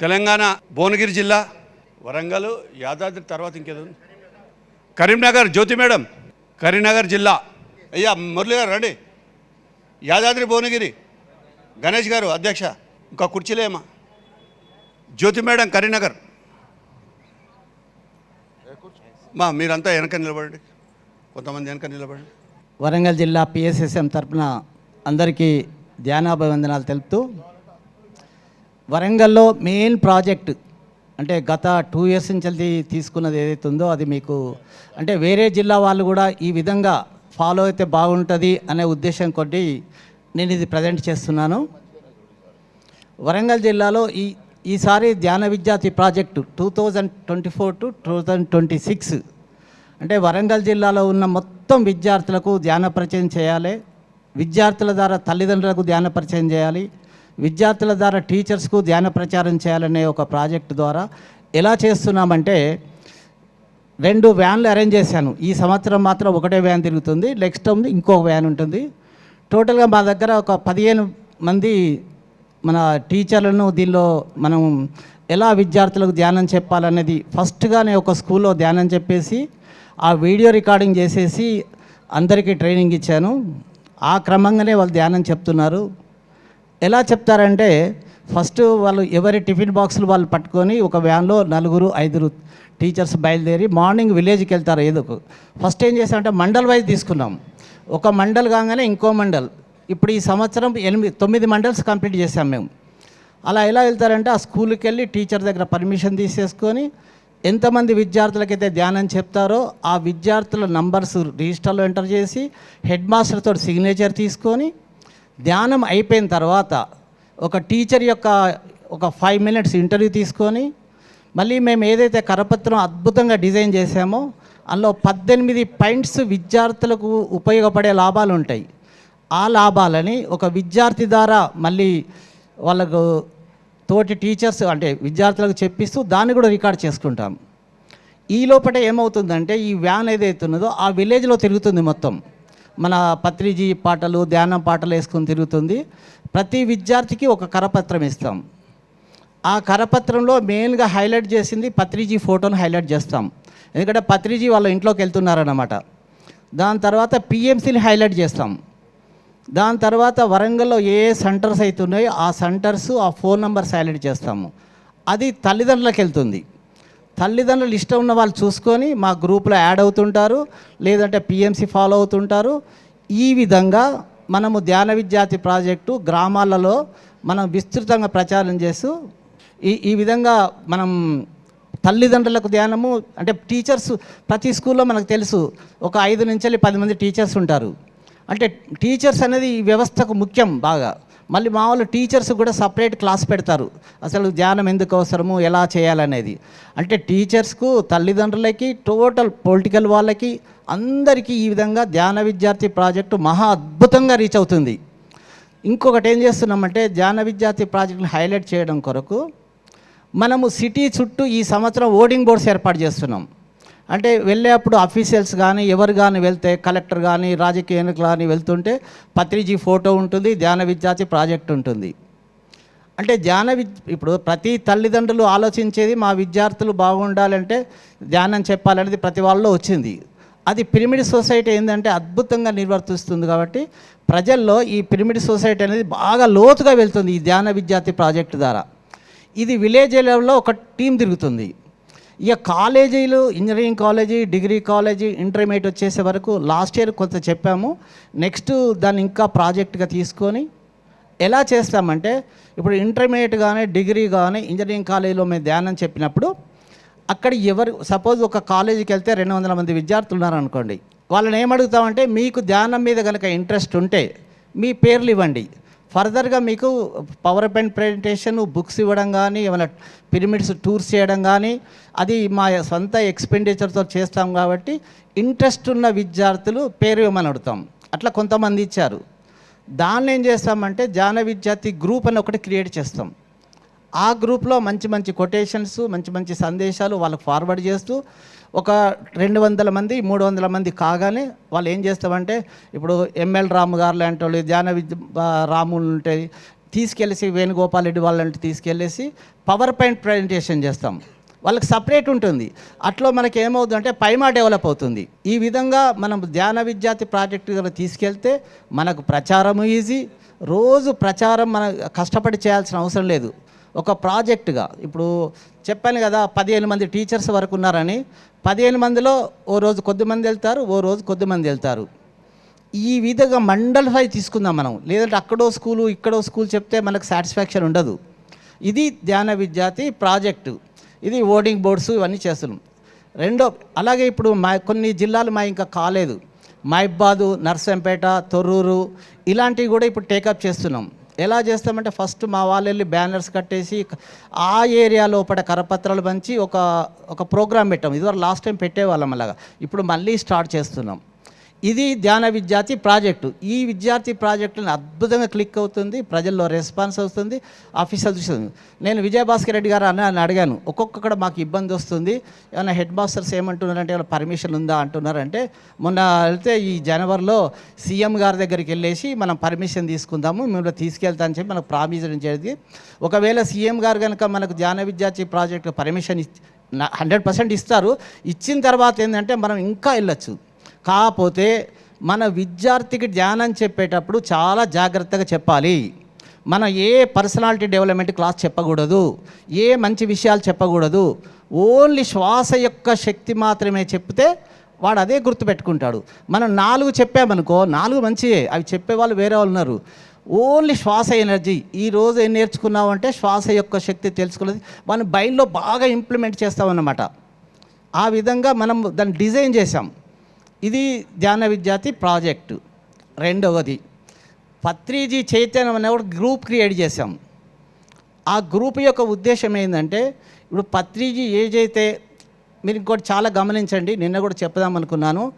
తెలంగాణ భువనగిరి జిల్లా వరంగల్ యాదాద్రి తర్వాత ఇంకేదో ఉంది. కరీంనగర్ జ్యోతి మేడం కరీంనగర్ జిల్లా. అయ్యా మురళి గారు రండి. యాదాద్రి భువనగిరి. గణేష్ గారు అధ్యక్ష. ఇంకా కుర్చీలేమా జ్యోతి మేడం కరీంనగర్. మా మీరంతా వెనక నిలబడండి. కొంతమంది వెనక నిలబడండి. వరంగల్ జిల్లా పిఎస్ఎస్ఎం తరఫున అందరికీ ధ్యానాభివందనాలు తెలుపుతూ వరంగల్లో మెయిన్ ప్రాజెక్ట్ అంటే గత టూ ఇయర్స్ నుంచి తీసుకున్నది ఏదైతే ఉందో అది మీకు అంటే వేరే జిల్లా వాళ్ళు కూడా ఈ విధంగా ఫాలో అయితే బాగుంటుంది అనే ఉద్దేశం కొద్ది నేను ఇది ప్రజెంట్ చేస్తున్నాను. వరంగల్ జిల్లాలో ఈ ఈసారి ధ్యాన విద్యార్థి project two thousand twenty four to two thousand twenty six అంటే వరంగల్ జిల్లాలో ఉన్న మొత్తం విద్యార్థులకు ధ్యాన పరిచయం చేయాలి. విద్యార్థుల ద్వారా తల్లిదండ్రులకు ధ్యాన పరిచయం చేయాలి. విద్యార్థుల ద్వారా టీచర్స్కు ధ్యాన ప్రచారం చేయాలనే ఒక ప్రాజెక్టు ద్వారా ఎలా చేస్తున్నామంటే రెండు వ్యాన్లు అరేంజ్ చేశాను. ఈ సంవత్సరం మాత్రం ఒకటే వ్యాన్ తిరుగుతుంది నెక్స్ట్ టైం ఇంకో వ్యాన్ ఉంటుంది. టోటల్గా మా దగ్గర ఒక పదిహేను మంది మన టీచర్లను దీనిలో మనం ఎలా విద్యార్థులకు ధ్యానం చెప్పాలనేది ఫస్ట్గానే ఒక స్కూల్లో ధ్యానం చెప్పేసి ఆ వీడియో రికార్డింగ్ చేసేసి అందరికీ ట్రైనింగ్ ఇచ్చాను. ఆ క్రమంగానే వాళ్ళు ధ్యానం చెప్తున్నారు. ఎలా చెప్తారంటే ఫస్ట్ వాళ్ళు ఎవరి టిఫిన్ బాక్సులు వాళ్ళు పట్టుకొని ఒక వ్యాన్లో నలుగురు ఐదుగురు టీచర్స్ బయలుదేరి మార్నింగ్ విలేజ్కి వెళ్తారు ఏదో ఫస్ట్ ఏం చేశామంటే మండల్ వైజ్ తీసుకున్నాం. ఒక మండల్ కాగానే ఇంకో మండల్. ఇప్పుడు ఈ సంవత్సరం ఎనిమిది తొమ్మిది మండల్స్ కంప్లీట్ చేసాం మేము. అలా ఎలా వెళ్తారంటే ఆ స్కూల్కి వెళ్ళి టీచర్ దగ్గర పర్మిషన్ తీసేసుకొని ఎంతమంది విద్యార్థులకైతే ధ్యానం చెప్తారో ఆ విద్యార్థుల నంబర్స్ రిజిస్టర్లో ఎంటర్ చేసి హెడ్ మాస్టర్తో సిగ్నేచర్ తీసుకొని ధ్యానం అయిపోయిన తర్వాత ఒక టీచర్ యొక్క ఒక ఫైవ్ మినిట్స్ ఇంటర్వ్యూ తీసుకొని మళ్ళీ మేము ఏదైతే కరపత్రం అద్భుతంగా డిజైన్ చేసామో అందులో పద్దెనిమిది పాయింట్స్ విద్యార్థులకు ఉపయోగపడే లాభాలు ఉంటాయి. ఆ లాభాలని ఒక విద్యార్థి ద్వారా మళ్ళీ వాళ్ళకు తోటి టీచర్స్ అంటే విద్యార్థులకు చెప్పిస్తూ దాన్ని కూడా రికార్డ్ చేసుకుంటాం. ఈ లోపల ఏమవుతుందంటే ఈ వ్యాన్ ఏదైతే ఉన్నదో ఆ విలేజ్లో తిరుగుతుంది మొత్తం. మన పత్రిజీ పాటలు ధ్యానం పాటలు వేసుకొని తిరుగుతుంది. ప్రతి విద్యార్థికి ఒక కరపత్రం ఇస్తాం. ఆ కరపత్రంలో మెయిన్గా హైలైట్ చేసింది పత్రిజీ ఫోటోను హైలైట్ చేస్తాం. ఎందుకంటే పత్రిజీ వాళ్ళ ఇంట్లోకి వెళ్తున్నారన్నమాట. దాని తర్వాత పిఎంసీని హైలైట్ చేస్తాం. దాని తర్వాత వరంగల్లో ఏ ఏ సెంటర్స్ అవుతున్నాయో ఆ సెంటర్స్ ఆ ఫోన్ నెంబర్స్ హైలైట్ చేస్తాము. అది తల్లిదండ్రులకు వెళ్తుంది. తల్లిదండ్రులు ఇష్టం ఉన్న వాళ్ళు చూసుకొని మా గ్రూప్లో యాడ్ అవుతుంటారు లేదంటే పిఎంసి ఫాలో అవుతుంటారు. ఈ విధంగా మనము ధ్యాన విద్యార్థి ప్రాజెక్టు గ్రామాలలో మనం విస్తృతంగా ప్రచారం చేస్తూ ఈ ఈ విధంగా మనం తల్లిదండ్రులకు ధ్యానము అంటే టీచర్స్ ప్రతి స్కూల్లో మనకు తెలుసు ఒక ఐదు నుంచి వెళ్ళి పది మంది టీచర్స్ ఉంటారు. అంటే టీచర్స్ అనేది ఈ వ్యవస్థకు ముఖ్యం బాగా. మళ్ళీ మా వాళ్ళు టీచర్స్ కూడా సపరేట్ క్లాస్ పెడతారు. అసలు ధ్యానం ఎందుకు అవసరము? ఎలా చేయాలనేది. అంటే టీచర్స్కు తల్లిదండ్రులకి టోటల్ పొలిటికల్ వాళ్ళకి అందరికీ ఈ విధంగా ధ్యాన విద్యార్థి ప్రాజెక్టు మహా అద్భుతంగా రీచ్ అవుతుంది. ఇంకొకటి ఏం చేస్తున్నామంటే ధ్యాన విద్యార్థి ప్రాజెక్టుని హైలైట్ చేయడం కొరకు మనము సిటీ చుట్టూ ఈ సంవత్సరం ఓటింగ్ బోర్డ్స్ ఏర్పాటు చేస్తున్నాం. అంటే వెళ్ళేప్పుడు అఫీషియల్స్ కానీ ఎవరు కానీ వెళ్తే కలెక్టర్ కానీ రాజకీయ ఎన్నికలు కానీ వెళ్తుంటే పత్రిజీ ఫోటో ఉంటుంది ధ్యాన విద్యార్థి ప్రాజెక్ట్ ఉంటుంది. అంటే ధ్యాన విద్ ఇప్పుడు ప్రతి తల్లిదండ్రులు ఆలోచించేది మా విద్యార్థులు బాగుండాలంటే ధ్యానం చెప్పాలనేది ప్రతి వాళ్ళలో వచ్చింది. అది పిరమిడ్ సొసైటీ ఏంటంటే అద్భుతంగా నిర్వర్తిస్తుంది కాబట్టి ప్రజల్లో ఈ పిరమిడ్ సొసైటీ అనేది బాగా లోతుగా వెళ్తుంది ఈ ధ్యాన విద్యార్థి ప్రాజెక్టు ద్వారా. ఇది విలేజ్ లెవెల్లో ఒక టీం తిరుగుతుంది. ఇక కాలేజీలు engineering college degree college intermediate వచ్చేసే వరకు లాస్ట్ ఇయర్ కొంత చెప్పాము. నెక్స్ట్ దాన్ని ఇంకా ప్రాజెక్ట్గా తీసుకొని ఎలా చేస్తామంటే ఇప్పుడు ఇంటర్మీడియట్ కానీ డిగ్రీ కానీ ఇంజనీరింగ్ కాలేజీలో మేము ధ్యానం చెప్పినప్పుడు అక్కడ ఎవరు సపోజ్ ఒక కాలేజీకి వెళ్తే రెండు వందల మంది విద్యార్థులు ఉన్నారనుకోండి. వాళ్ళని ఏమడుగుతామంటే మీకు ధ్యానం మీద కనుక ఇంట్రెస్ట్ ఉంటే మీ పేర్లు ఇవ్వండి. ఫర్దర్గా మీకు పవర్ పాయింట్ ప్రజెంటేషన్ బుక్స్ ఇవ్వడం కానీ ఏమైనా పిరమిడ్స్ టూర్స్ చేయడం కానీ అది మా సొంత ఎక్స్పెండిచర్తో చేస్తాం కాబట్టి ఇంట్రెస్ట్ ఉన్న విద్యార్థులు పేరు ఇవ్వమని అడుగుతాం? అట్లా కొంతమంది ఇచ్చారు. దాన్ని ఏం చేస్తామంటే జాన విద్యార్థి గ్రూప్ అని ఒకటి క్రియేట్ చేస్తాం. ఆ గ్రూప్లో మంచి మంచి కొటేషన్స్ మంచి మంచి సందేశాలు వాళ్ళకు ఫార్వర్డ్ చేస్తూ ఒక రెండు వందల మంది మూడు వందల మంది కాగానే వాళ్ళు ఏం చేస్తామంటే ఇప్పుడు ఎంఎల్ రాము గారు లాంటి వాళ్ళు ధ్యాన విద్య రాములు ఉంటాయి తీసుకెళ్ళేసి వేణుగోపాల్ రెడ్డి వాళ్ళంటే తీసుకెళ్ళేసి పవర్ పాయింట్ ప్రజెంటేషన్ చేస్తాం. వాళ్ళకి సపరేట్ ఉంటుంది. అట్లా మనకి ఏమవుతుందంటే పైమా డెవలప్ అవుతుంది. ఈ విధంగా మనం ధ్యాన విద్యార్థి ప్రాజెక్టు కనుక తీసుకెళ్తే మనకు ప్రచారం ఈజీ రోజు ప్రచారం మన కష్టపడి చేయాల్సిన అవసరం లేదు. ఒక ప్రాజెక్టుగా ఇప్పుడు చెప్పాను కదా పదిహేను మంది టీచర్స్ వరకు ఉన్నారని. పదిహేను మందిలో ఓ రోజు కొద్ది మంది వెళ్తారు ఓ రోజు కొద్ది మంది వెళ్తారు. ఈ విధంగా మండల్ ఫై తీసుకుందాం మనం. లేదంటే అక్కడో స్కూలు ఇక్కడో స్కూల్ చెప్తే మనకు సాటిస్ఫాక్షన్ ఉండదు. ఇది ధ్యాన విద్యార్థి ప్రాజెక్టు. ఇది ఓటింగ్ బోర్డ్స్ ఇవన్నీ చేస్తున్నాం. రెండో అలాగే ఇప్పుడు మా కొన్ని జిల్లాలు మా ఇంకా కాలేదు. మైబాదు నర్సంపేట తొర్రూరు ఇలాంటివి కూడా ఇప్పుడు టేకప్ చేస్తున్నాం. ఎలా చేస్తామంటే ఫస్ట్ మా వాళ్ళు వెళ్ళి బ్యానర్స్ కట్టేసి ఆ ఏరియా లోపల కరపత్రాలు పంచి ఒక ఒక ప్రోగ్రామ్ పెట్టాం. ఇదివరకు లాస్ట్ టైం పెట్టేవాళ్ళం అలాగా. ఇప్పుడు మళ్ళీ స్టార్ట్ చేస్తున్నాం. ఇది ధ్యాన విద్యార్థి ప్రాజెక్టు. ఈ విద్యార్థి ప్రాజెక్టుని అద్భుతంగా క్లిక్ అవుతుంది ప్రజల్లో రెస్పాన్స్ అవుతుంది ఆఫీసర్ చూస్తుంది నేను విజయభాస్కర్ రెడ్డి గారు అని అని అడిగాను ఒక్కొక్కడ మాకు ఇబ్బంది వస్తుంది ఏమైనా హెడ్ మాస్టర్స్ ఏమంటున్నారంటే ఏమైనా పర్మిషన్ ఉందా? అంటున్నారంటే మొన్న వెళ్తే ఈ జనవరిలో సీఎం గారి దగ్గరికి వెళ్ళేసి మనం పర్మిషన్ తీసుకుందాము మిమ్మల్ని తీసుకెళ్తా అని చెప్పి మనకు ప్రామిస్ చేసి ఒకవేళ సీఎం గారు కనుక మనకు ధ్యాన విద్యార్థి ప్రాజెక్టు పర్మిషన్ హండ్రెడ్ పర్సెంట్ ఇస్తారు. ఇచ్చిన తర్వాత ఏంటంటే మనం ఇంకా వెళ్ళొచ్చు. కాకపోతే మన విద్యార్థికి ధ్యానం చెప్పేటప్పుడు చాలా జాగ్రత్తగా చెప్పాలి. మనం ఏ పర్సనాలిటీ డెవలప్మెంట్ క్లాస్ చెప్పకూడదు ఏ మంచి విషయాలు చెప్పకూడదు ఓన్లీ శ్వాస యొక్క శక్తి మాత్రమే చెప్తే వాడు అదే గుర్తుపెట్టుకుంటాడు. మనం నాలుగు చెప్పామనుకో నాలుగు మంచియే అవి చెప్పే వాళ్ళు వేరే వాళ్ళు ఉన్నారు. ఓన్లీ శ్వాస ఎనర్జీ ఈ రోజు ఏం నేర్చుకున్నామంటే శ్వాస యొక్క శక్తి తెలుసుకున్నది. మనం బయల్లో బాగా ఇంప్లిమెంట్ చేస్తామన్నమాట. ఆ విధంగా మనం దాన్ని డిజైన్ చేసాం ఇది ధ్యాన విద్యార్థి ప్రాజెక్టు. రెండవది పత్రిజీ చైతన్యం అనే ఒక గ్రూప్ క్రియేట్ చేసాం ఆ గ్రూప్ యొక్క ఉద్దేశం ఏంటంటే ఇప్పుడు పత్రిజీ ఏదైతే మీరు ఇంకోటి చాలా గమనించండి నిన్న కూడా చెప్దాం అనుకున్నాను.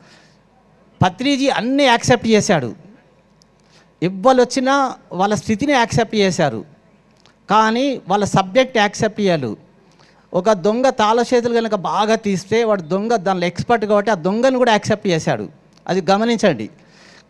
పత్రిజీ అన్నీ యాక్సెప్ట్ చేశాడు. ఇవ్వాలి వచ్చినా వాళ్ళ స్థితిని యాక్సెప్ట్ చేశారు. కానీ వాళ్ళ సబ్జెక్ట్ యాక్సెప్ట్ చేయాలి. ఒక దొంగ తాళ చేతులు కనుక బాగా తీస్తే వాడు దొంగ దానిలో ఎక్స్పర్ట్ కాబట్టి ఆ దొంగను కూడా యాక్సెప్ట్ చేశాడు. అది గమనించండి.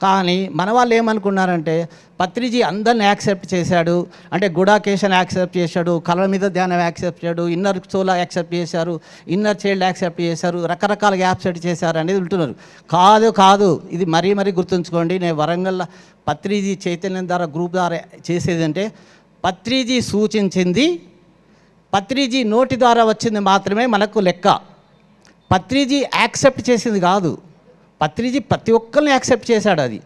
కానీ మన వాళ్ళు ఏమనుకున్నారంటే పత్రిజీ అందరిని యాక్సెప్ట్ చేశాడు. అంటే గుడాకేషన్ యాక్సెప్ట్ చేశాడు కళ మీద ధ్యానం యాక్సెప్ట్ చేశాడు ఇన్నర్ సోల్ యాక్సెప్ట్ చేశారు ఇన్నర్ చైల్డ్ యాక్సెప్ట్ చేశారు రకరకాలుగా యాక్సెప్ట్ చేశారు అనేది ఉంటున్నారు కాదు కాదు. ఇది మరీ మరీ గుర్తుంచుకోండి. నేను వరంగల్ పత్రిజీ చైతన్యం ద్వారా గ్రూప్ ద్వారా చేసేది అంటే పత్రిజీ సూచించింది పత్రిజీ నోటి ద్వారా వచ్చింది మాత్రమే మనకు లెక్క. పత్రిజీ యాక్సెప్ట్ చేసింది కాదు. పత్రిజీ ప్రతి ఒక్కరిని యాక్సెప్ట్ చేశాడు అది.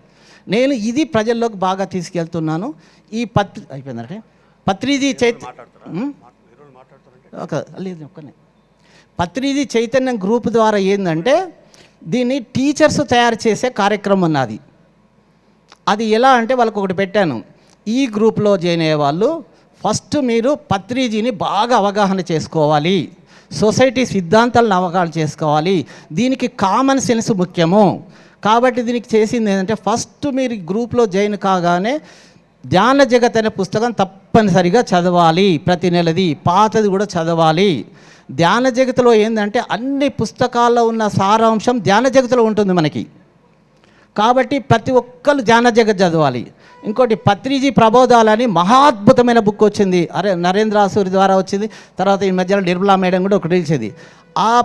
నేను ఇది ప్రజల్లోకి బాగా తీసుకెళ్తున్నాను. ఈ పత్రి అయిపోయిందంటే పత్రిజీ చైత ఉం? ఒక లేదు ఒక్కనే పత్రిజీ చైతన్యం గ్రూప్ ద్వారా ఏంటంటే దీన్ని టీచర్స్ తయారు చేసే కార్యక్రమం ఉన్నది అది ఎలా అంటే వాళ్ళకి ఒకటి పెట్టాను. ఈ గ్రూప్లో జాయిన్ అయ్యే వాళ్ళు ఫస్ట్ మీరు పత్రిజీని బాగా అవగాహన చేసుకోవాలి. సొసైటీ సిద్ధాంతాలను అవగాహన చేసుకోవాలి. దీనికి కామన్ సెన్స్ ముఖ్యము. కాబట్టి దీనికి చేసింది ఏంటంటే ఫస్ట్ మీరు గ్రూప్లో జాయిన్ కాగానే ధ్యాన జగత్ అనే పుస్తకం తప్పనిసరిగా చదవాలి ప్రతి నెలది. పాతది కూడా చదవాలి. ధ్యాన జగతిలో ఏంటంటే అన్ని పుస్తకాల్లో ఉన్న సారాంశం ధ్యాన జగతిలో ఉంటుంది మనకి. కాబట్టి ప్రతి ఒక్కరు ధ్యాన జగత్ చదవాలి. ఇంకోటి పత్రిజీ ప్రబోధాలని మహాద్భుతమైన బుక్ వచ్చింది. అరే నరేంద్రాసూరి ద్వారా వచ్చింది. తర్వాత ఈ మధ్యలో నిర్మలా మేడం కూడా ఒకటి తెలిసింది ఆ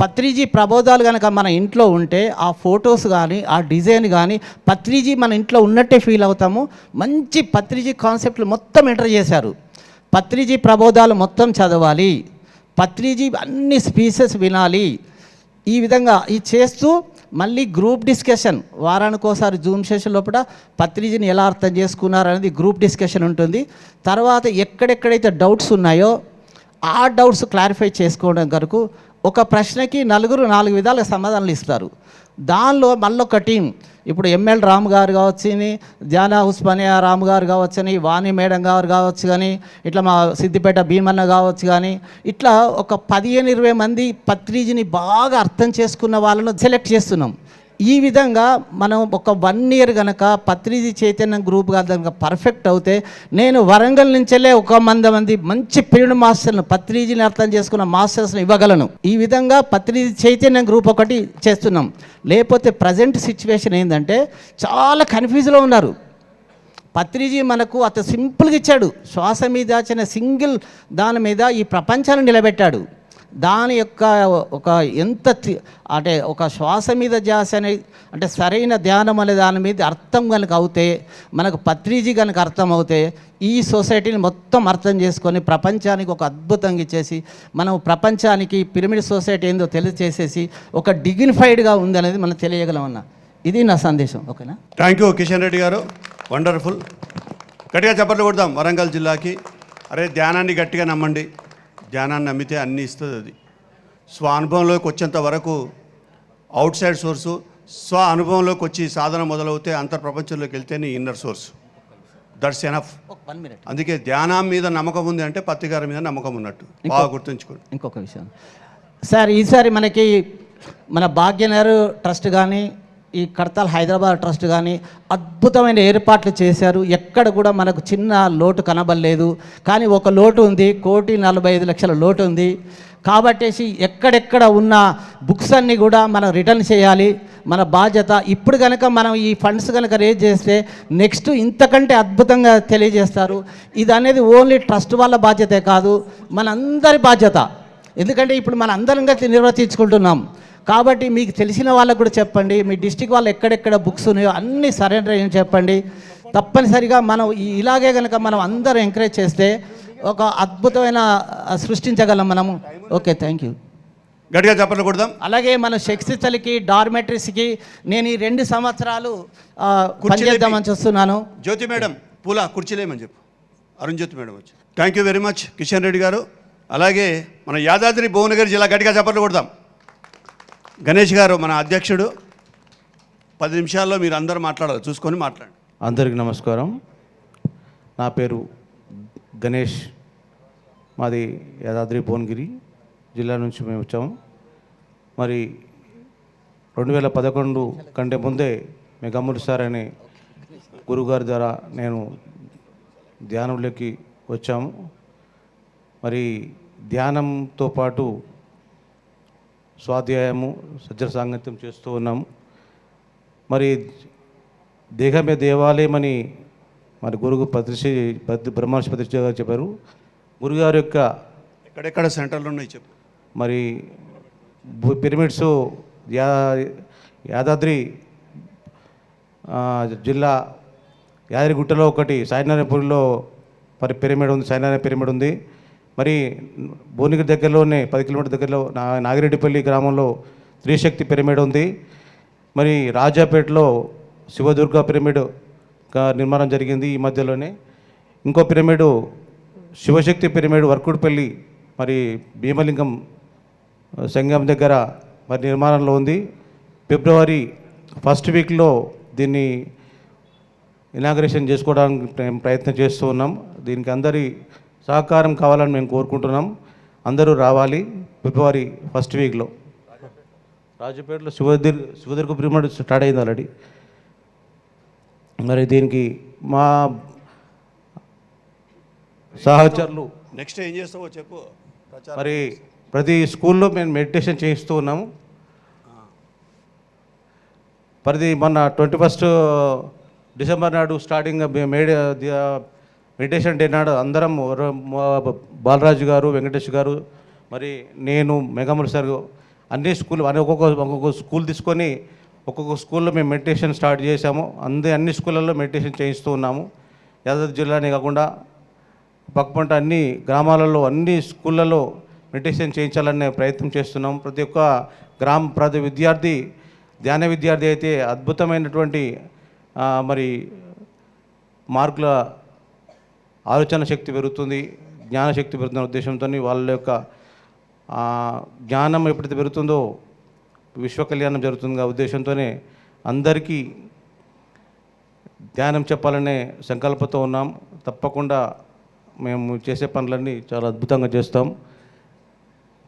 పత్రిజీ ప్రబోధాలు కనుక మన ఇంట్లో ఉంటే ఆ ఫొటోస్ కానీ ఆ డిజైన్ కానీ పత్రిజీ మన ఇంట్లో ఉన్నట్టే ఫీల్ అవుతాము. మంచి పత్రిజీ కాన్సెప్ట్లు మొత్తం ఎంటర్ చేశారు. పత్రిజీ ప్రబోధాలు మొత్తం చదవాలి. పత్రిజీ అన్ని స్పీసెస్ వినాలి. ఈ విధంగా ఇది చేస్తూ మళ్ళీ గ్రూప్ డిస్కషన్ వారానికి ఒకసారి జూమ్ సెషన్ లోపల పత్రిజీని ఎలా అర్థం చేసుకున్నారు అనేది గ్రూప్ డిస్కషన్ ఉంటుంది. తర్వాత ఎక్కడెక్కడైతే డౌట్స్ ఉన్నాయో ఆ డౌట్స్ క్లారిఫై చేసుకోవడం కొరకు ఒక ప్రశ్నకి నలుగురు నాలుగు విధాలుగా సమాధానాలు ఇస్తారు. దానిలో మళ్ళొక టీం. ఇప్పుడు ఎంఎల్ రామ్ గారు కావచ్చని ధ్యానా ఉస్మానియా రామ్ గారు కావచ్చని వాణి మేడం గారు కావచ్చు కానీ ఇట్లా మా సిద్దిపేట భీమన్న కావచ్చు కానీ ఇట్లా ఒక పదిహేను ఇరవై మంది పత్రిజీని బాగా అర్థం చేసుకున్న వాళ్ళను సెలెక్ట్ చేస్తున్నాం. ఈ విధంగా మనం ఒక వన్ ఇయర్ కనుక పత్రిజీ చైతన్యం గ్రూప్ కనుక పర్ఫెక్ట్ అవుతే నేను వరంగల్ నుంచెల్లే ఒక మంద మంది మంచి పీరియడ్ మాస్టర్లను పత్రిజీని అర్థం చేసుకున్న మాస్టర్స్ని ఇవ్వగలను. ఈ విధంగా పత్రిజీ చైతన్యం గ్రూప్ ఒకటి చేస్తున్నాం. లేకపోతే ప్రజెంట్ సిచ్యువేషన్ ఏంటంటే చాలా కన్ఫ్యూజ్లో ఉన్నారు. పత్రిజీ మనకు అత సింపుల్గా ఇచ్చాడు. శ్వాస మీద చిన్న సింగిల్ దాని మీద ఈ ప్రపంచాన్ని నిలబెట్టాడు. దాని యొక్క ఒక ఎంత అంటే ఒక శ్వాస మీద ధ్యాస అనే అంటే సరైన ధ్యానం అనే దాని మీద అర్థం కనుక అవుతే మనకు పత్రిజీ కనుక అర్థం అవుతే ఈ సొసైటీని మొత్తం అర్థం చేసుకొని ప్రపంచానికి ఒక అద్భుతంగా ఇచ్చేసి మనం ప్రపంచానికి పిరమిడ్ సొసైటీ ఏందో తెలియచేసేసి ఒక డిగ్నిఫైడ్గా ఉందనేది మనం తెలియగలమన్న. ఇది నా సందేశం ఓకేనా? థ్యాంక్ యూ కిషన్ రెడ్డి గారు. వండర్ఫుల్ గట్టిగా చప్పట్లు కొడదాం వరంగల్ జిల్లాకి. అరే ధ్యానాన్ని గట్టిగా నమ్మండి. ధ్యానాన్ని నమ్మితే అన్నీ ఇస్తుంది అది. స్వ అనుభవంలోకి వచ్చేంత వరకు అవుట్ సైడ్ సోర్సు స్వ అనుభవంలోకి వచ్చి సాధన మొదలవుతే అంతర్ ప్రపంచంలోకి వెళ్తేనే ఇన్నర్ సోర్స్ దట్స్ ఎనఫ్ ఒక వన్ మినిట్ అందుకే ధ్యానం మీద నమ్మకం ఉంది అంటే పత్తి గారి మీద నమ్మకం ఉన్నట్టు. బాగా గుర్తుంచుకోండి. ఇంకొక విషయం. సార్ ఈసారి మనకి మన భాగ్యనగర్ ట్రస్ట్ కానీ ఈ కడతాల్ హైదరాబాద్ ట్రస్ట్ కానీ అద్భుతమైన ఏర్పాట్లు చేశారు. ఎక్కడ కూడా మనకు చిన్న లోటు కనబడలేదు. కానీ ఒక లోటు ఉంది. కోటి నలభై ఐదు లక్షల లోటు ఉంది. కాబట్టేసి ఎక్కడెక్కడ ఉన్న బుక్స్ అన్నీ కూడా మనం రిటర్న్ చేయాలి. మన బాధ్యత. ఇప్పుడు కనుక మనం ఈ ఫండ్స్ కనుక రేజ్ చేస్తే నెక్స్ట్ ఇంతకంటే అద్భుతంగా తెలియజేస్తారు. ఇది అనేది ఓన్లీ ట్రస్ట్ వాళ్ళ బాధ్యతే కాదు. మనందరి బాధ్యత. ఎందుకంటే ఇప్పుడు మన అందరంగా నిర్వర్తించుకుంటున్నాం. కాబట్టి మీకు తెలిసిన వాళ్ళకు కూడా చెప్పండి. మీ డిస్టిక్ వాళ్ళు ఎక్కడెక్కడ బుక్స్ ఉన్నాయో అన్నీ సరెండర్ అయ్యని చెప్పండి. తప్పనిసరిగా మనం ఇలాగే కనుక మనం అందరూ ఎంకరేజ్ చేస్తే ఒక అద్భుతమైన సృష్టించగలం మనము. Okay thank you. గట్టిగా చప్పట్లు కొడదాం అలాగే మన శక్తిస్థలికి డార్మెటరీస్కి నేను ఈ రెండు సంవత్సరాలు. పనిచేద్దామని చూస్తున్నాను. జ్యోతి మేడం పూల కుర్చీలేమని చెప్పు. అరుణ్ జ్యోతి మేడం వచ్చి thank you very much Kishan Reddy garu. అలాగే మన యాదాద్రి భువనగిరి జిల్లా గట్టిగా చప్పట్లు కొడదాం గణేష్ గారు మన అధ్యక్షుడు పది నిమిషాల్లో మీరు అందరూ మాట్లాడాలి చూసుకొని మాట్లాడండి. అందరికి నమస్కారం. నా పేరు గణేష్ మాది యాదాద్రి భువనగిరి జిల్లా నుంచి మేము వచ్చాము మరి రెండు వేల పదకొండు కంటే ముందే మెగమ్ములు సార్ అనే గురుగారి ద్వారా నేను ధ్యానంలోకి వచ్చాము. మరి ధ్యానంతో పాటు స్వాధ్యాయము సజ్జన సాంగత్యం చేస్తూ ఉన్నాము. మరి దేహమే దేవాలయం అని మరి గురువు పత్రిశ్రీ పత్రి బ్రహ్మర్షి పత్రిశ్రీ గారు చెప్పారు. గురుగారి యొక్క ఎక్కడెక్కడ సెంటర్లు ఉన్నాయి చెప్పు. మరి పిరమిడ్స్ యా యాదాద్రి జిల్లా యాదగిరిగుట్టలో ఒకటి సాయినారాయణపూర్లో మరి పిరమిడ్ ఉంది సాయినారాయణ పిరమిడ్ ఉంది. మరి భువనగిరి దగ్గరలోనే పది కిలోమీటర్ దగ్గరలో నా నాగిరెడ్డిపల్లి గ్రామంలో త్రిశక్తి పిరమిడ్ ఉంది. మరి రాజాపేటలో శివదుర్గ పిరమిడ్ నిర్మాణం జరిగింది ఈ మధ్యలోనే. ఇంకో పిరమిడ్ శివశక్తి పిరమిడ్ వర్కుడిపల్లి మరి భీమలింగం సంఘం దగ్గర మరి నిర్మాణంలో ఉంది. ఫిబ్రవరి ఫస్ట్ వీక్లో దీన్ని ఇనాగ్రేషన్ చేసుకోవడానికి మేము ప్రయత్నం చేస్తూ ఉన్నాం. దీనికి అందరి సహకారం కావాలని మేము కోరుకుంటున్నాం. అందరూ రావాలి ఫిబ్రవరి ఫస్ట్ వీక్లో. రాజపేటలో శివదుర్గ శివదుర్గ పిరమిడ్ స్టార్ట్ అయింది ఆల్రెడీ. మరి దీనికి మా సహచరులు నెక్స్ట్ ఏం చేస్తావో చెప్పు. మరి ప్రతి స్కూల్లో మేము మెడిటేషన్ చేయిస్తూ ఉన్నాము. పరిది మొన్న ట్వంటీ ఫస్ట్ డిసెంబర్ నాడు స్టార్టింగ్ మేడ్ మెడిటేషన్ డే నాడు అందరం బాలరాజు గారు వెంకటేష్ గారు మరి నేను మెగాముల్ సార్ అన్ని స్కూల్ అని ఒక్కొక్క ఒక్కొక్క స్కూల్ తీసుకొని ఒక్కొక్క స్కూల్లో మేము మెడిటేషన్ స్టార్ట్ చేశాము. అందే అన్ని స్కూళ్ళల్లో మెడిటేషన్ చేయిస్తూ ఉన్నాము. యాదాద్రి జిల్లానే కాకుండా పక్కపంట అన్ని గ్రామాలలో అన్ని స్కూళ్ళలో మెడిటేషన్ చేయించాలనే ప్రయత్నం చేస్తున్నాం ప్రతి ఒక్క గ్రామ ప్రతి విద్యార్థి ధ్యాన విద్యార్థి అయితే అద్భుతమైనటువంటి మరి మార్కుల ఆలోచన శక్తి పెరుగుతుంది జ్ఞాన శక్తి పెరుగుతున్న ఉద్దేశంతో వాళ్ళ యొక్క ఆ, జ్ఞానం ఎప్పుడైతే పెరుగుతుందో విశ్వ కళ్యాణం జరుగుతుందిగా ఉద్దేశంతోనే అందరికీ ధ్యానం చెప్పాలనే సంకల్పంతో ఉన్నాం. తప్పకుండా మేము చేసే పనులన్నీ చాలా అద్భుతంగా చేస్తాం.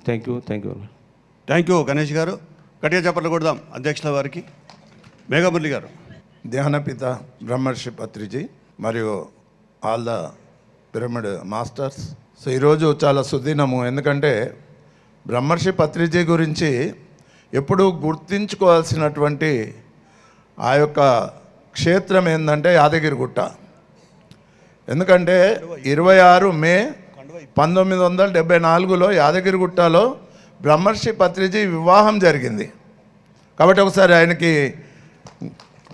Thank you thank you thank you Ganesh garu. గట్టిగా చప్పట్లు కొడదాం అధ్యక్షుల వారికి. మేఘమురళి గారు. ధ్యానపిత బ్రహ్మర్షి పత్రిజీ మరియు all the pyramid masters so ఈరోజు చాలా సుదినము. ఎందుకంటే బ్రహ్మర్షి పత్రిజీ గురించి ఎప్పుడూ గుర్తించుకోవాల్సినటువంటి ఆ యొక్క క్షేత్రం ఏంటంటే యాదగిరిగుట్ట. ఎందుకంటే ఇరవై ఆరు మే పంతొమ్మిది వందల డెబ్బై నాలుగులో యాదగిరిగుట్టలో బ్రహ్మర్షి పత్రిజీ వివాహం జరిగింది. కాబట్టి ఒకసారి ఆయనకి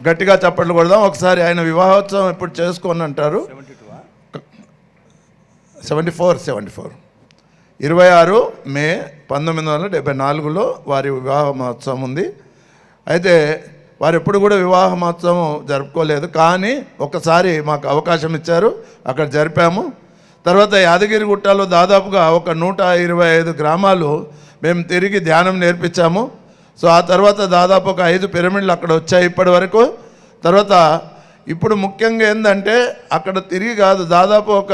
గట్టిగా చప్పట్లు కొడదాం. ఒకసారి ఆయన వివాహోత్సవం ఇప్పుడు చేసుకొని అంటారు సెవెంటీ ఫోర్ సెవెంటీ ఫోర్. ఇరవై ఆరు మే పంతొమ్మిది వందల డెబ్బై నాలుగులో వారి వివాహ మహోత్సవం ఉంది. అయితే వారు ఎప్పుడు కూడా వివాహ మహోత్సవం జరుపుకోలేదు కానీ ఒకసారి మాకు అవకాశం ఇచ్చారు. అక్కడ జరిపాము. తర్వాత యాదగిరి గుట్టలో దాదాపుగా ఒక నూట ఇరవై ఐదు గ్రామాలు మేము తిరిగి ధ్యానం నేర్పించాము. సో ఆ తర్వాత దాదాపు ఒక ఐదు పిరమిడ్లు అక్కడ వచ్చాయి ఇప్పటి వరకు. తర్వాత ఇప్పుడు ముఖ్యంగా ఏంటంటే అక్కడ తిరిగి కాదు దాదాపు ఒక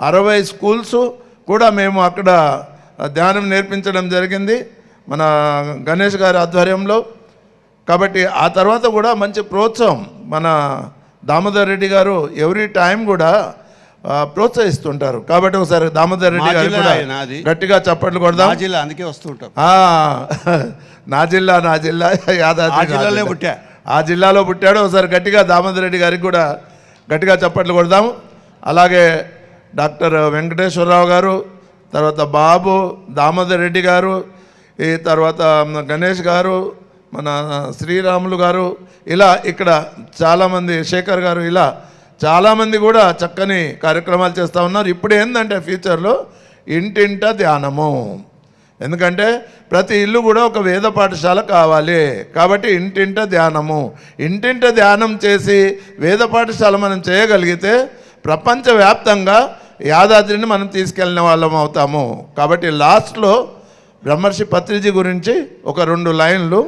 అరవై స్కూల్స్ కూడా మేము అక్కడ ధ్యానం నేర్పించడం జరిగింది. మన గణేష్ గారి ఆధ్వర్యంలో. కాబట్టి ఆ తర్వాత కూడా మంచి ప్రోత్సాహం మన దామోదర్ రెడ్డి గారు ఎవ్రీ టైం కూడా ప్రోత్సహిస్తుంటారు. కాబట్టి ఒకసారి దామోదర్ రెడ్డి గారు కూడా. గట్టిగా చప్పట్లు కొడదాం. జిల్లా అందుకే వస్తూ ఉంటాం. ఆ, నా జిల్లా నా జిల్లా యాదాద్రి జిల్లాలో జిల్లా. పుట్టా. ఆ జిల్లాలో పుట్టాడు. ఒకసారి గట్టిగా దామోదర్ రెడ్డి గారికి కూడా గట్టిగా చప్పట్లు కొడదాం. అలాగే డాక్టర్ వెంకటేశ్వరరావు గారు తర్వాత బాబు దామోదర్ రెడ్డి గారు ఈ తర్వాత గణేష్ గారు మన శ్రీరాములు గారు ఇలా ఇక్కడ చాలామంది శేఖర్ గారు ఇలా చాలామంది కూడా చక్కని కార్యక్రమాలు చేస్తూ ఉన్నారు. ఇప్పుడు ఏంటంటే ఫ్యూచర్లో ఇంటింట ధ్యానము. ఎందుకంటే ప్రతి ఇల్లు కూడా ఒక వేద పాఠశాల కావాలి. కాబట్టి ఇంటింట ధ్యానము. ఇంటింట ధ్యానం చేసి వేద పాఠశాల మనం చేయగలిగితే ప్రపంచవ్యాప్తంగా యాదాద్రిని మనం తీసుకెళ్ళిన వాళ్ళం అవుతాము. కాబట్టి లాస్ట్లో బ్రహ్మర్షి పత్రిజీ గురించి ఒక రెండు లైన్లు.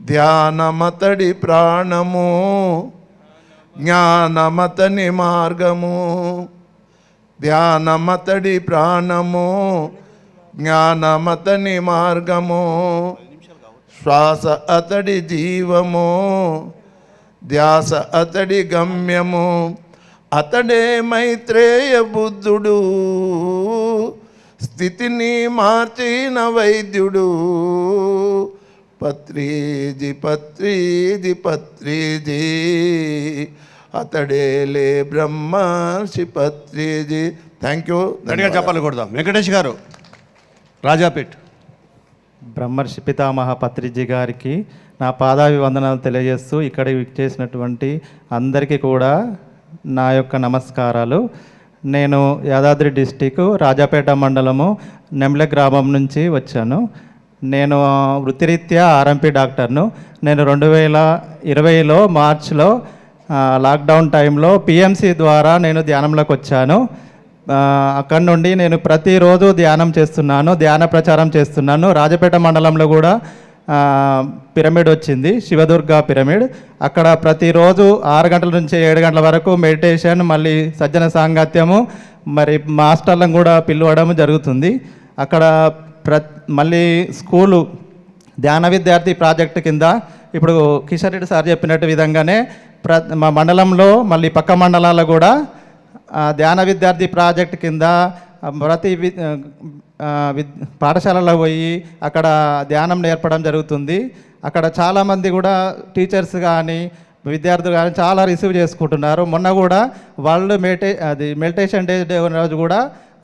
ధ్యానమతడి ప్రాణము జ్ఞానమతని మార్గము ధ్యానమతడి ప్రాణము జ్ఞానమతని మార్గము శ్వాస అతడి జీవము ధ్యాస అతడి గమ్యము అతడే మైత్రేయ బుద్ధుడు. స్థితిని మార్చిన వైద్యుడు. పత్రీజి పత్రీజి పత్రీజి అతడేలే బ్రహ్మర్షి పత్రీజి థ్యాంక్ యూ గట్టిగా చెప్పాలి కొడదాం. వెంకటేష్ గారు రాజాపేట్. బ్రహ్మర్షి పితామహ పత్రిజీ గారికి నా పాదాభివందనాలు తెలియజేస్తూ ఇక్కడ చేసినటువంటి అందరికీ కూడా నా యొక్క నమస్కారాలు. నేను యాదాద్రి డిస్టిక్ రాజాపేట మండలము నెమ్లె గ్రామం నుంచి వచ్చాను. నేను వృత్తిరీత్యా ఆర్ఎంపీ డాక్టర్ను. నేను రెండు వేల ఇరవైలో మార్చ్లో లాక్డౌన్ టైంలో పిఎంసి ద్వారా నేను ధ్యానంలోకి వచ్చాను. అక్కడ అక్కడి నుండి నేను ప్రతిరోజు ధ్యానం చేస్తున్నాను ధ్యాన ప్రచారం చేస్తున్నాను. రాజపేట మండలంలో కూడా పిరమిడ్ వచ్చింది శివదుర్గ పిరమిడ్. అక్కడ ప్రతిరోజు ఆరు గంటల నుంచి ఏడు గంటల వరకు మెడిటేషన్ మళ్ళీ సజ్జన సాంగత్యము మరి మాస్టర్లను కూడా పిలవడం జరుగుతుంది. అక్కడ ప్ర మళ్ళీ స్కూలు ధ్యాన విద్యార్థి ప్రాజెక్ట్ కింద ఇప్పుడు కిషన్ రెడ్డి సార్ చెప్పినట్టు విధంగానే ప్ర మా మండలంలో మళ్ళీ పక్క మండలాల్లో కూడా ధ్యాన విద్యార్థి ప్రాజెక్ట్ కింద ప్రతి విద్ పాఠశాలలో పోయి అక్కడ ధ్యానం నేర్పడం జరుగుతుంది. అక్కడ చాలామంది కూడా టీచర్స్ కానీ విద్యార్థులు కానీ చాలా రిసీవ్ చేసుకుంటున్నారు. మొన్న కూడా వరల్డ్ మెడిటే అది మెడిటేషన్ డే డే ఉన్న రోజు కూడా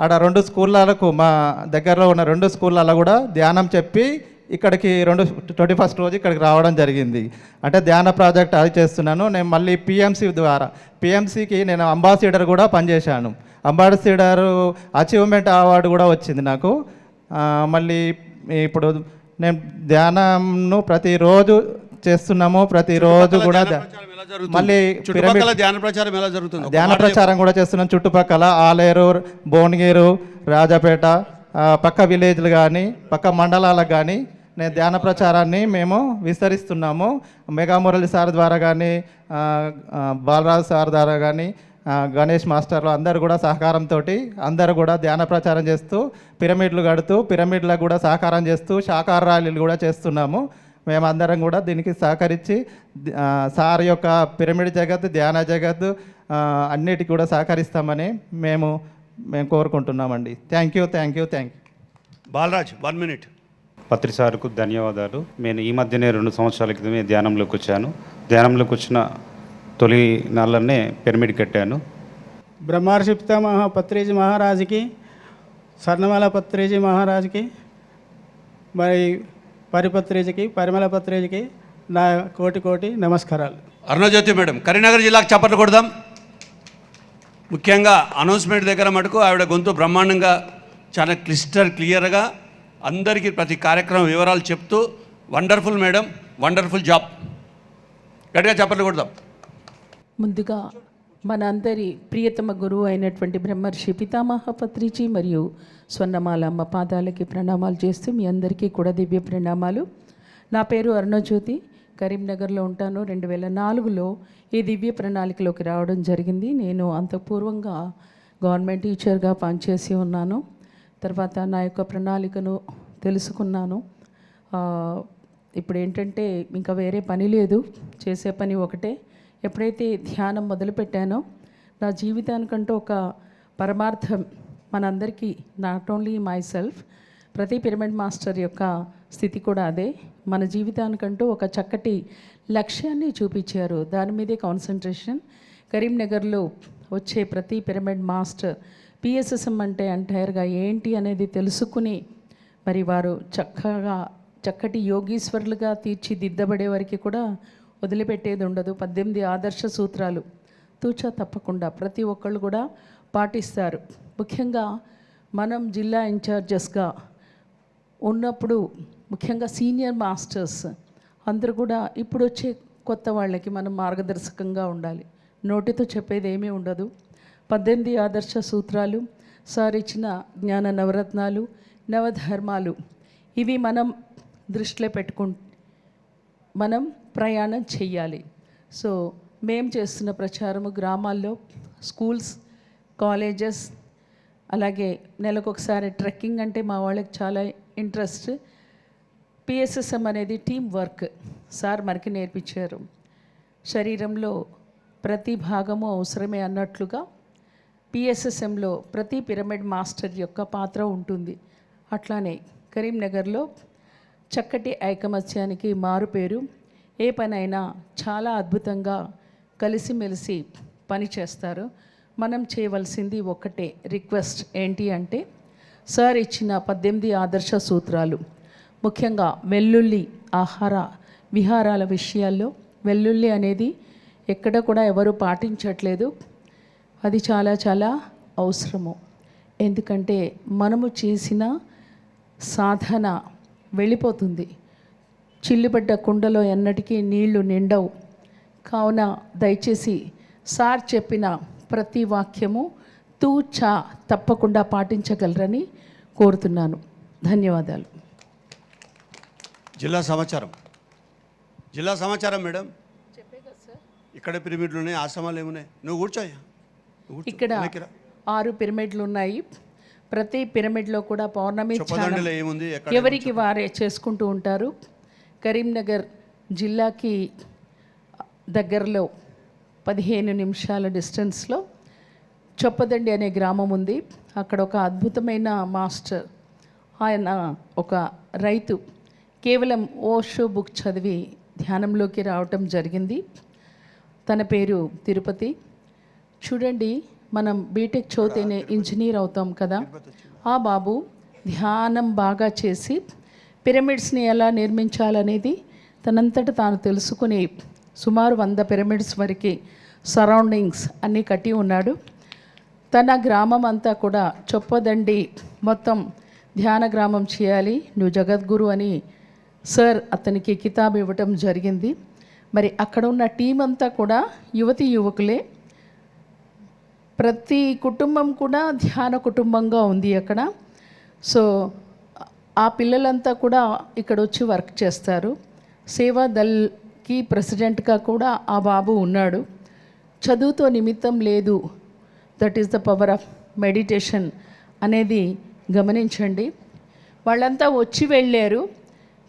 ఆడ రెండు స్కూళ్ళకు మా దగ్గరలో ఉన్న రెండు స్కూళ్ళలో కూడా ధ్యానం చెప్పి ఇక్కడికి రెండు ట్వంటీ ఫస్ట్ రోజు ఇక్కడికి రావడం జరిగింది. అంటే ధ్యాన ప్రాజెక్ట్ అది చేస్తున్నాను. నేను మళ్ళీ పిఎంసి ద్వారా పిఎంసికి నేను అంబాసిడర్ కూడా పనిచేశాను. అంబాసిడర్ అచీవ్మెంట్ అవార్డు కూడా వచ్చింది నాకు. మళ్ళీ ఇప్పుడు నేను ధ్యానంను ప్రతిరోజు చేస్తున్నాము. ప్రతిరోజు కూడా మళ్ళీ ధ్యాన ప్రచారం ఎలా జరుగుతుంది? ఒక ధ్యాన మాట ప్రచారం కూడా చేస్తున్నాం చుట్టుపక్కల ఆలేరు భువనగిరు రాజాపేట పక్క విలేజ్లు కానీ పక్క మండలాలకు కానీ నేను ధ్యాన ప్రచారాన్ని మేము విస్తరిస్తున్నాము. మెగామురళి సార్ ద్వారా కానీ బాలరాజు సార్ ద్వారా కానీ గణేష్ మాస్టర్లు అందరు కూడా సహకారంతో అందరూ కూడా ధ్యాన ప్రచారం చేస్తూ పిరమిడ్లు కడుతూ పిరమిడ్లకు కూడా సహకారం చేస్తూ శాకార ర్యాలీలు కూడా చేస్తున్నాము. మేమందరం కూడా దీనికి సహకరించి సార్ యొక్క పిరమిడ్ జగత్ ధ్యాన జగత్ అన్నిటికీ కూడా సహకరిస్తామని మేము మేము కోరుకుంటున్నామండి. Thank you thank you thank you. Balaraj one minute. Patri సార్కు ధన్యవాదాలు. నేను ఈ మధ్యనే రెండు సంవత్సరాల క్రితమే ధ్యానంలోకి వచ్చాను. ధ్యానంలోకి వచ్చిన తొలి నెలనే పిరమిడ్ కట్టాను. బ్రహ్మర్షి పితామహ పత్రిజీ మహారాజుకి స్వర్ణమాల పత్రిజీ మహారాజుకి మరి పరిపత్రిజీకి పరిమళ పత్రిజీకి నా కోటి కోటి నమస్కారాలు. అరుణజ్యోతి మేడం కరీంనగర్ జిల్లాకు చప్పట్లు కొడదాం. ముఖ్యంగా అనౌన్స్మెంట్ దగ్గర మటుకు ఆవిడ గొంతు బ్రహ్మాండంగా చాలా క్లిస్టర్ క్లియర్గా అందరికీ ప్రతి కార్యక్రమం వివరాలు చెప్తూ వండర్ఫుల్ మేడం వండర్ఫుల్ జాబ్. గట్టిగా చప్పట్లు కొడదాం. ముందుగా మన అందరి ప్రియతమ గురువు అయినటువంటి బ్రహ్మర్షి పితామహ పత్రిజీ మరియు స్వర్ణమాల అమ్మ పాదాలకి ప్రణామాలు చేస్తూ మీ అందరికీ కూడా దివ్య ప్రణామాలు. నా పేరు అరుణజ్యోతి. కరీంనగర్లో ఉంటాను. రెండు వేల నాలుగులో ఈ దివ్య ప్రణాళికలోకి రావడం జరిగింది. నేను అంతపూర్వంగా గవర్నమెంట్ టీచర్గా పనిచేసి ఉన్నాను. తర్వాత నా యొక్క ప్రణాళికను తెలుసుకున్నాను. ఇప్పుడు ఏంటంటే ఇంకా వేరే పని లేదు. చేసే పని ఒకటే. ఎప్పుడైతే ధ్యానం మొదలుపెట్టానో నా జీవితానికంటూ ఒక పరమార్థం మనందరికీ నాట్ ఓన్లీ మై సెల్ఫ్ ప్రతి పిరమిడ్ మాస్టర్ యొక్క స్థితి కూడా అదే. మన జీవితానికంటూ ఒక చక్కటి లక్ష్యాన్ని చూపించారు. దాని మీదే కాన్సన్ట్రేషన్ కరీంనగర్లో వచ్చే ప్రతి పిరమిడ్ మాస్టర్ పిఎస్ఎస్ఎం అంటే ఎంటైర్గా ఏంటి అనేది తెలుసుకుని మరి వారు చక్కగా చక్కటి యోగీశ్వరులుగా తీర్చిదిద్దబడే వారికి కూడా వదిలిపెట్టేది ఉండదు. పద్దెనిమిది ఆదర్శ సూత్రాలు తూచా తప్పకుండా ప్రతి ఒక్కళ్ళు కూడా పాటిస్తారు. ముఖ్యంగా మనం జిల్లా ఇన్ఛార్జెస్గా ఉన్నప్పుడు ముఖ్యంగా సీనియర్ మాస్టర్స్ అందరూ కూడా ఇప్పుడు వచ్చే కొత్త వాళ్ళకి మనం మార్గదర్శకంగా ఉండాలి. నోటితో చెప్పేది ఏమీ ఉండదు. పద్దెనిమిది ఆదర్శ సూత్రాలు సార్ ఇచ్చిన జ్ఞాన నవరత్నాలు నవధర్మాలు. ఇవి మనం దృష్టిలో పెట్టుకు మనం ప్రయాణం చెయ్యాలి. సో మేం చేస్తున్న ప్రచారము గ్రామాల్లో స్కూల్స్ కాలేజెస్ అలాగే నెలకు ఒకసారి ట్రెక్కింగ్ అంటే మా వాళ్ళకి చాలా ఇంట్రెస్ట్. పిఎస్ఎస్ఎం అనేది టీం వర్క్. సార్ మనకి నేర్పించారు. శరీరంలో ప్రతి భాగము అవసరమే అన్నట్లుగా పిఎస్ఎస్ఎంలో ప్రతి పిరమిడ్ మాస్టర్ యొక్క పాత్ర ఉంటుంది. అట్లానే కరీంనగర్లో చక్కటి ఐకమత్యానికి మారుపేరు. ఏ పనైనా చాలా అద్భుతంగా కలిసిమెలిసి పనిచేస్తారు మనం చేయవలసింది ఒకటే రిక్వెస్ట్ ఏంటి అంటే సార్ ఇచ్చిన పద్దెనిమిది ఆదర్శ సూత్రాలు. ముఖ్యంగా వెల్లుల్లి ఆహార విహారాల విషయాల్లో వెల్లుల్లి అనేది ఎక్కడ కూడా ఎవరు పాటించట్లేదు. అది చాలా చాలా అవసరము. ఎందుకంటే మనము చేసిన సాధన వెళ్ళిపోతుంది. చిల్లుపడ్డ కుండలో ఎన్నటికీ నీళ్ళు నిండవు. కావున దయచేసి సార్ చెప్పిన ప్రతి వాక్యము తూచా తప్పకుండా పాటించగలరని కోరుతున్నాను. ధన్యవాదాలు. జిల్లా సమాచారం. జిల్లా సమాచారం మేడం. ఇక్కడ పిరమిడ్లు ఉన్నాయి ఆశ్రమాలు ఏమున్నాయి? నువ్వు కూర్చోయ్యా. ఇక్కడ. ఆరు పిరమిడ్లు ఉన్నాయి. ప్రతి పిరమిడ్లో కూడా పౌర్ణమి ఎవరికి వారే చేసుకుంటూ ఉంటారు. కరీంనగర్ జిల్లాకి దగ్గరలో పదిహేను నిమిషాల డిస్టెన్స్లో చొప్పదండి అనే గ్రామం ఉంది. అక్కడ ఒక అద్భుతమైన మాస్టర్ ఆయన ఒక రైతు కేవలం ఓషో బుక్ చదివి ధ్యానంలోకి రావటం జరిగింది. తన పేరు తిరుపతి. చూడండి మనం బీటెక్ చదివితేనే ఇంజనీర్ అవుతాం కదా. ఆ బాబు ధ్యానం బాగా చేసి పిరమిడ్స్ని ఎలా నిర్మించాలనేది తనంతట తాను తెలుసుకుని సుమారు వంద పిరమిడ్స్ వరకు సరౌండింగ్స్ అన్నీ కట్టి ఉన్నాడు. తన గ్రామం అంతా కూడా చొప్పదండి మొత్తం ధ్యాన గ్రామం చేయాలి నువ్వు జగద్గురు అని సార్ అతనికి కితాబ్ ఇవ్వటం జరిగింది. మరి అక్కడ ఉన్న టీం అంతా కూడా యువతి యువకులే ప్రతి కుటుంబం కూడా ధ్యాన కుటుంబంగా ఉంది అక్కడ. సో ఆ పిల్లలంతా కూడా ఇక్కడ వచ్చి వర్క్ చేస్తారు. సేవా దల్కి ప్రెసిడెంట్గా కూడా ఆ బాబు ఉన్నాడు. చదువుతో నిమిత్తం లేదు. That is the power of meditation అనేది గమనించండి. వాళ్ళంతా వచ్చి వెళ్ళారు.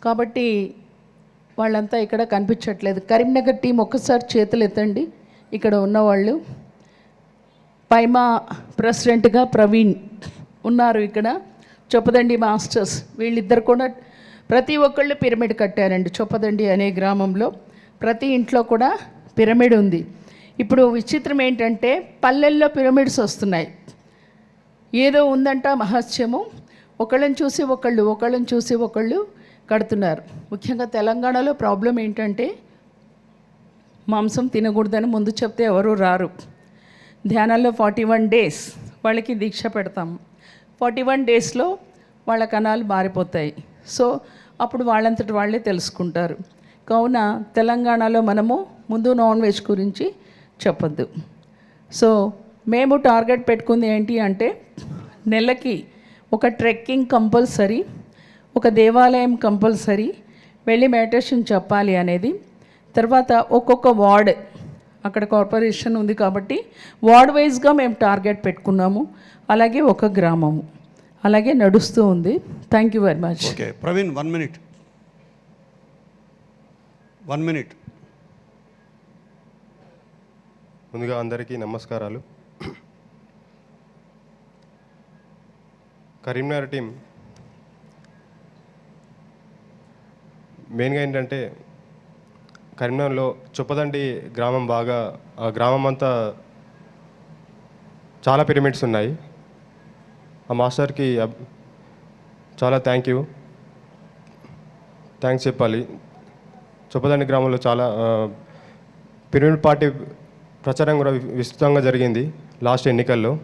కాబట్టి వాళ్ళంతా ఇక్కడ కనిపించట్లేదు. కరీంనగర్ టీం ఒక్కసారి చేతులు ఎత్తండి ఇక్కడ ఉన్నవాళ్ళు. పైమా ప్రెసిడెంట్గా ప్రవీణ్ ఉన్నారు ఇక్కడ. చొప్పదండి మాస్టర్స్. వీళ్ళిద్దరు కూడా ప్రతి ఒక్కళ్ళు పిరమిడ్ కట్టారండి. చొప్పదండి అనే గ్రామంలో ప్రతి ఇంట్లో కూడా పిరమిడ్ ఉంది. ఇప్పుడు విచిత్రం ఏంటంటే పల్లెల్లో పిరమిడ్స్ వస్తున్నాయి. ఏదో ఉందంట మహత్యము. ఒకళ్ళని చూసి ఒకళ్ళు ఒకళ్ళని చూసి ఒకళ్ళు కడుతున్నారు. ముఖ్యంగా తెలంగాణలో ప్రాబ్లం ఏంటంటే మాంసం తినకూడదని ముందు చెప్తే ఎవరూ రారు. ధ్యానంలో ఫార్టీ వన్ డేస్ వాళ్ళకి దీక్ష పెడతాం ఫార్టీ వన్ డేస్లో వాళ్ళ కణాలు మారిపోతాయి. సో అప్పుడు వాళ్ళంతటి వాళ్ళే తెలుసుకుంటారు. కావున తెలంగాణలో మనము ముందు నాన్ వెజ్ గురించి చెప్పొద్దు. సో మేము టార్గెట్ పెట్టుకుంది ఏంటి అంటే నెలకి ఒక ట్రెక్కింగ్ కంపల్సరీ ఒక దేవాలయం కంపల్సరీ వెళ్ళి మెడిటేషన్ చెప్పాలి అనేది. తర్వాత ఒక్కొక్క వార్డ్ అక్కడ కార్పొరేషన్ ఉంది కాబట్టి వార్డ్ వైజ్గా మేము టార్గెట్ పెట్టుకున్నాము. అలాగే ఒక గ్రామము. అలాగే నడుస్తూ ఉంది. Thank you very much okay Praveen one minute one minute ముందుగా అందరికీ నమస్కారాలు. కరీంనగర్ టీం మెయిన్గా ఏంటంటే కరీంనగర్లో చొప్పదండి గ్రామం బాగా ఆ గ్రామం అంతా చాలా పిరమిడ్స్ ఉన్నాయి. ఆ మాస్టర్కి చాలా థ్యాంక్ యూ థ్యాంక్స్ చెప్పాలి. చొప్పదండి గ్రామంలో చాలా పిరమిడ్ పార్టీ ప్రచారం కూడా వి- విస్తృతంగా జరిగింది లాస్ట్ ఎన్నికల్లో.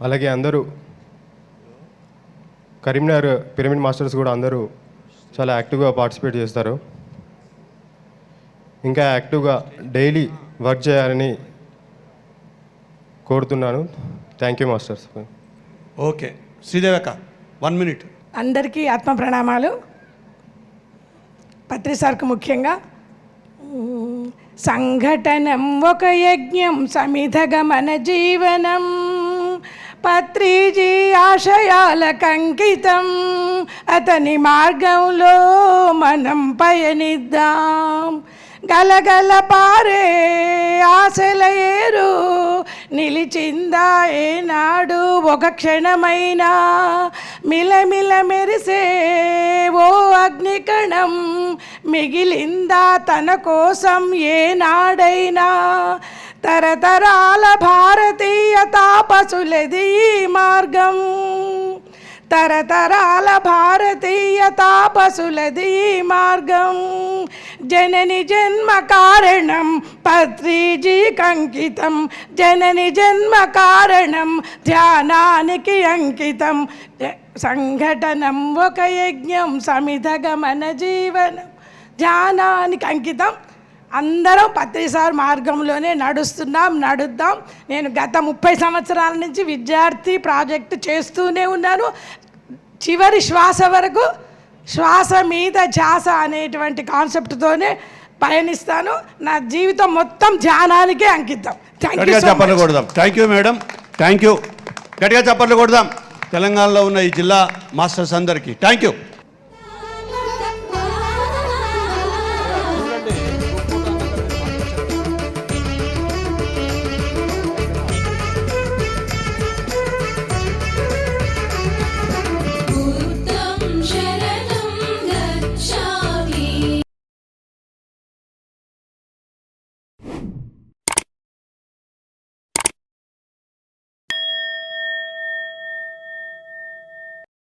అలాగే అందరూ కరీంనగర్ పిరమిడ్ మాస్టర్స్ కూడా అందరూ చాలా యాక్టివ్గా పార్టిసిపేట్ చేస్తారు. ఇంకా యాక్టివ్గా డైలీ వర్క్ చేయాలని కోరుతున్నాను. Thank you masters okay. శ్రీదేవక్క one minute. అందరికీ ఆత్మ ప్రణామాలు. పత్రి సార్కు ముఖ్యంగా. సంఘటనం ఒక యజ్ఞం సమిధగమన జీవనం. పత్రిజీ ఆశయాలకంకితం అతని మార్గంలో మనం పయనిద్దాం. గలగల పారే ఆశల ఏరు నిలిచిందా ఏనాడు? ఒక క్షణమైనా మిలమిల మెరిసే ఓ అగ్నికణం మిగిలిందా? తన కోసం ఏనాడైనా తరతరాల భారతీయ తాపసులది ఈ మార్గం తరతరాల భారతీయ తాపసులది ఈ మార్గం జనని జన్మ కారణం పత్రిజీ కంకితం జనని జన్మ కారణం ధ్యానానికి అంకితం జ- సంఘటనం ఒక యజ్ఞం సమిధగమన జీవనం ధ్యానానికి అంకితం అందరం పత్రిసార్ మార్గంలోనే నడుస్తున్నాం నడుద్దాం. నేను గత ముప్పై సంవత్సరాల నుంచి విద్యార్థి ప్రాజెక్టు చేస్తూనే ఉన్నాను. చివరి శ్వాస వరకు శ్వాస మీద ధ్యాస అనేటువంటి కాన్సెప్ట్తోనే పయనిస్తాను. నా జీవితం మొత్తం ధ్యానానికే అంకితం. థ్యాంక్ యూ గట్టిగా చప్పట్లు కొడదాం. Thank you madam thank you గట్టిగా చప్పట్లు కొడదాం. తెలంగాణలో ఉన్న ఈ జిల్లా మాస్టర్స్ అందరికీ. Thank you